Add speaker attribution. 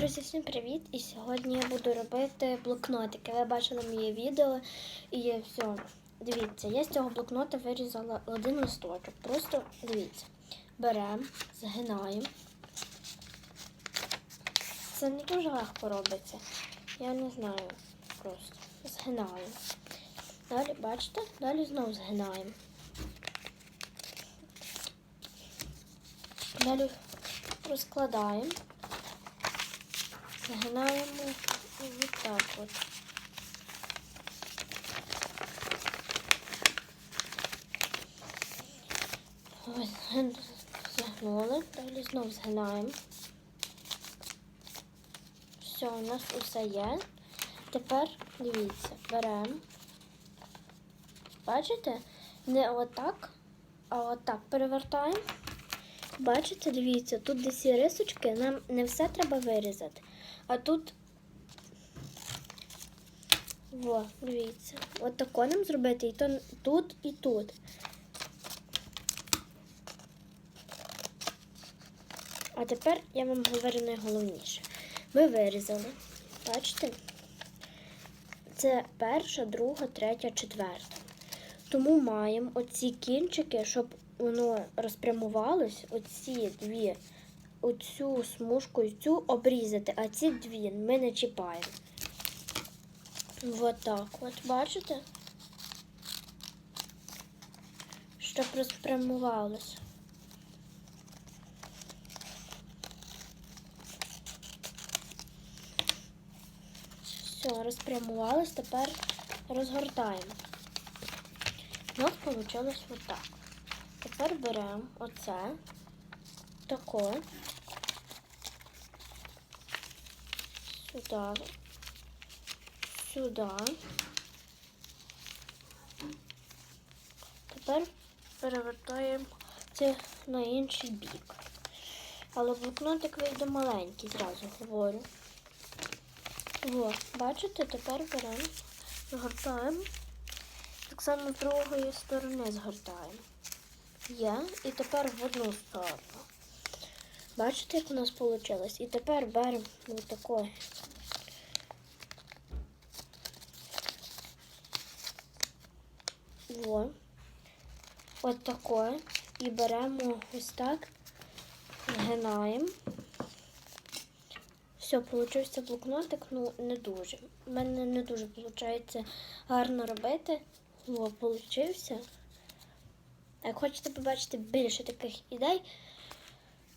Speaker 1: Друзі, всім привіт! І сьогодні я буду робити блокнотики. Ви бачили моє відео і все. Дивіться, я з цього блокнота вирізала один листочок. Просто дивіться. Беремо, згинаємо. Це не дуже легко робиться. Я не знаю. Просто згинаємо. Далі, бачите? Далі знову згинаємо. Далі розкладаємо. Загинаємо ось так от. Ось загнули, далі знов згинаємо. Все, у нас усе є. Тепер дивіться, беремо. Бачите? Не отак, а отак перевертаємо. Бачите, дивіться, тут десь є рисочки, нам не все треба вирізати. А тут, во, дивіться, от тако нам зробити і то тут, і тут. А тепер я вам говорю найголовніше. Ми вирізали, бачите? Це перша, друга, третя, четверта. Тому маємо оці кінчики, щоб воно розпрямувалось, оці дві, оцю смужку і цю обрізати, а ці дві ми не чіпаємо. Вот так от, бачите? Щоб розпрямувалось. Все, розпрямувалось, тепер розгортаємо. У нас вийшло отак. Тепер беремо оце, тако, сюди, сюди. Тепер перевертаємо це на інший бік. Але блокнотик вийде маленький, зразу говорю. О, бачите, тепер беремо, згортаємо. Так само з другої сторони згортаємо. Є. І тепер в одну сторону. Бачите, як у нас вийшло? І тепер беремо отакої. Во. От такое. І беремо ось так, згинаємо. Все, получився блокнотик, ну не дуже. У мене не дуже виходить гарно робити. О, получився. Як хочете побачити більше таких ідей,